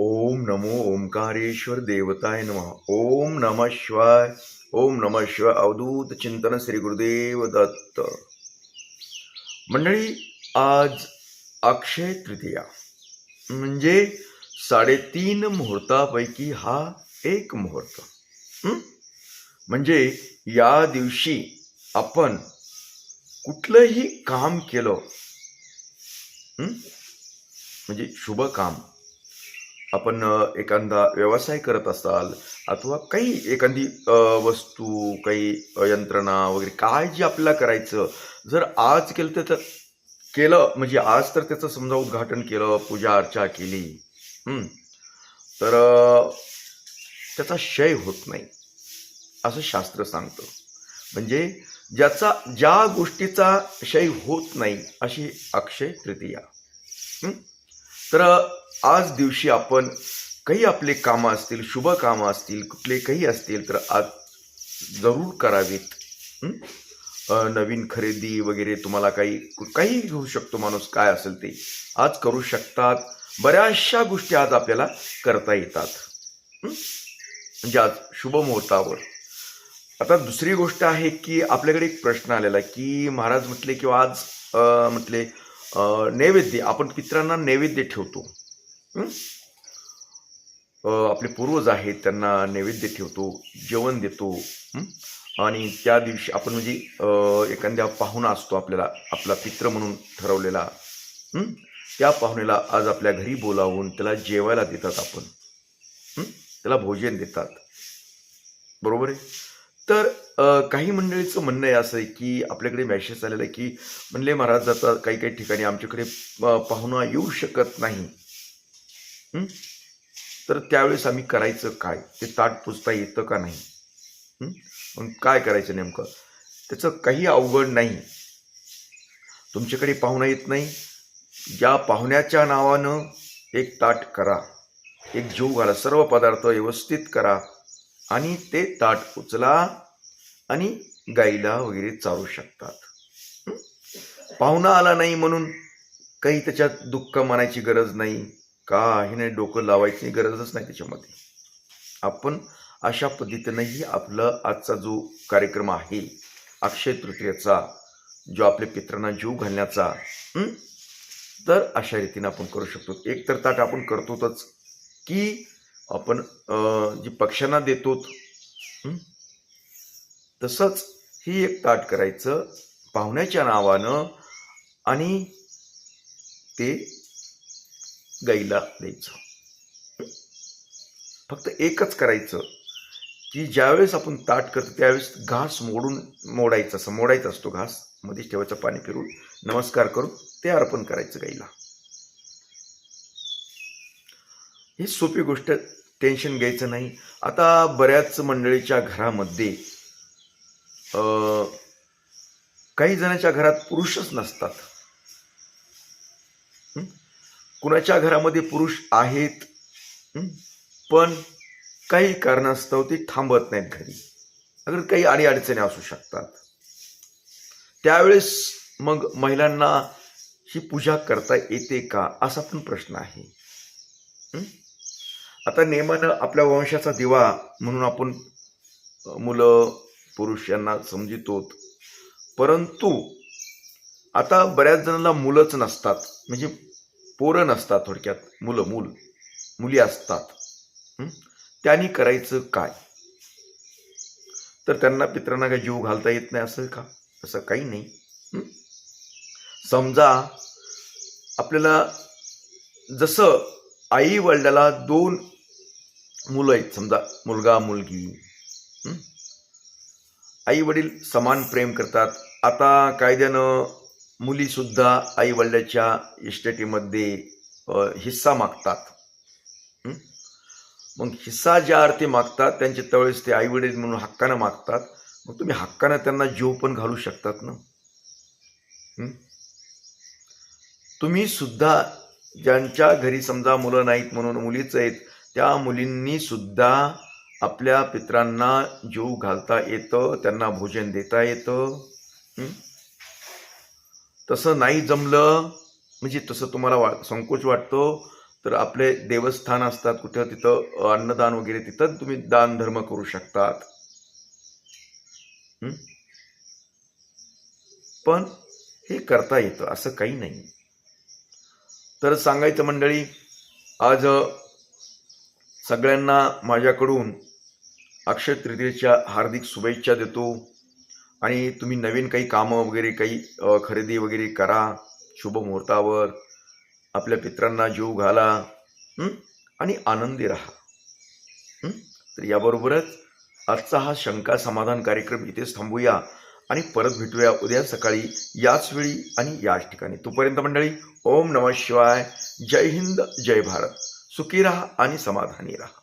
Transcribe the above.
ओम नमो ओंकारेश्वर देवताय नमः. ओम नम शिवाय. ओम नम शिवाय. अवधूत चिंतन श्री गुरुदेव दत्त. मंडळी आज अक्षय तृतीया. म्हणजे साडेतीन मुहूर्तापैकी हा एक मुहूर्त. म्हणजे या दिवशी आपण कुठलंही काम केलं म्हणजे शुभ काम आपण एखादा व्यवसाय करत असाल अथवा काही एखादी वस्तू काही यंत्रणा वगैरे काय जे आपल्याला करायचं. जर आज केलं तर केलं म्हणजे आज तर त्याचं समजा उद्घाटन केलं पूजा अर्चा केली तर त्याचा क्षय होत नाही असं शास्त्र सांगतं. म्हणजे ज्याचा ज्या गोष्टीचा क्षय होत नाही अशी अक्षय तृतीया तर आज दिवशी आपण काही आपले कामं असतील शुभ कामं असतील कुठले काही असतील तर आज जरूर करावीत. नवीन खरेदी वगैरे तुम्हाला काही काही घेऊ शकतो माणूस काय असेल ते आज करू शकतात. बऱ्याचशा गोष्टी आज आपल्याला करता येतात. म्हणजे आज शुभ मुहूर्तावर. आता दुसरी गोष्ट आहे की आपल्याकडे एक प्रश्न आलेला आहे की महाराज म्हटले किंवा आज म्हटले नैवेद्य आपण पित्रांना नैवेद्य ठेवतो. आपले पूर्वज आहेत त्यांना नैवेद्य ठेवतो जेवण देतो. आणि त्या दिवशी आपण म्हणजे एखाद्या पाहुणा असतो आपल्याला आपला पित्र म्हणून ठरवलेला. त्या पाहुण्याला आज आपल्या घरी बोलावून त्याला जेवायला देतात आपण. त्याला भोजन देतात. बरोबर आहे? तर काही मंडळीचं म्हणणं आहे असं आहे की आपल्याकडे मॅसेज आलेला आहे की म्हणले महाराज आता काही काही ठिकाणी आमच्याकडे पाहुणा येऊ शकत नाही. तर त्यावेळेस आम्ही करायचं काय? ते ताट पुजता येतं का नाही? मग काय करायचं नेमकं? त्याचं काही अवघड नाही. तुमच्याकडे पाहुणा येत नाही? ज्या पाहुण्याच्या नावानं एक ताट करा. एक जीव घाला. सर्व पदार्थ व्यवस्थित करा. आणि ते ताट उचला आणि गाईला वगैरे चारू शकतात. पाहुणा आला नाही म्हणून काही त्याच्यात दुःख मानायची गरज नाही काही नाही डोकं लावायची गरजच नाही त्याच्यामध्ये. आपण अशा पद्धतीनंही आपलं आजचा जो कार्यक्रम आहे अक्षय तृतीयेचा जो आपल्या पित्रांना जीव घालण्याचा तर अशा रीतीने आपण करू शकतो. एक तर ताट आपण करतोच की आपण जी पक्ष्यांना देतो तसंच ही एक ताट करायचं पाहुण्याच्या नावानं आणि ते गाईला द्यायचं. फक्त एकच करायचं की ज्यावेळेस आपण ताट करतो त्यावेळेस घास मोडून मोडायचा असं मोडायचा असतो घास मध्येच ठेवायचं पाणी फिरून नमस्कार करून ते अर्पण करायचं गाईला. ही सोपी गोष्ट टेन्शन घ्यायचं नाही. आता बऱ्याच मंडळीच्या घरामध्ये काही जणांच्या घरात पुरुषच नसतात. कुणाच्या घरामध्ये पुरुष आहेत पण काही कारणास्तव ते थांबत नाहीत घरी. अगर काही अडीअडचणी असू शकतात. त्यावेळेस मग महिलांना ही पूजा करता येते का? असा पण प्रश्न आहे. आता नेमानं आपल्या वंशाचा दिवा म्हणून आपण मुलं पुरुष यांना समजितो परंतु आता बऱ्याच जणांना मुलंच नसतात. म्हणजे पोरं नसतात थोडक्यात. मुलं मूल मुली असतात. त्यांनी करायचं काय? तर त्यांना पित्रांना काही जीव घालता येत नाही असं का? असं काही नाही. समजा आपल्याला जसं आई वडिलाला दोन मुलं आहेत. समजा मुलगा मुलगी. आई वडील समान प्रेम करतात. आता कायद्यानं मुलीसुद्धा आई वडिलाच्या इस्टेटीमध्ये हिस्सा मागतात. मग हिस्सा ज्या अर्थी मागतात त्यांचे त्यावेळेस ते आई वडील म्हणून हक्कानं मागतात. मग तुम्ही हक्कानं त्यांना जीव पण घालू शकतात ना? तुम्ही सुद्धा ज्यांच्या घरी समजा मुलं नाहीत म्हणून मुलीच आहेत त्या मुलींनी सुद्धा आपल्या पित्रांना जीव घालता येतं त्यांना भोजन देता येतं. तसं नाही जमलं म्हणजे तसं तुम्हाला वा संकोच वाटतो तर आपले देवस्थान असतात कुठं तिथं अन्नदान वगैरे तिथं तुम्ही दान धर्म करू शकतात. पण हे करता येतं असं काही नाही. तर सांगायचं मंडळी आज सगळ्यांना माझ्याकडून अक्षय तृतीयेच्या हार्दिक शुभेच्छा देतो. आणि तुम्ही नवीन काही कामं वगैरे काही खरेदी वगैरे करा शुभ मुहूर्तावर आपल्या पित्रांना जीव घाला आणि आनंदी राहा. तर याबरोबरच आजचा हा शंका समाधान कार्यक्रम इथेच थांबूया आणि परत भेटूया उद्या सकाळी याच वेळी आणि याच ठिकाणी. तोपर्यंत मंडळी ओम नमः शिवाय. जय हिंद जय भारत. सुखी राहा आणि समाधानी राहा.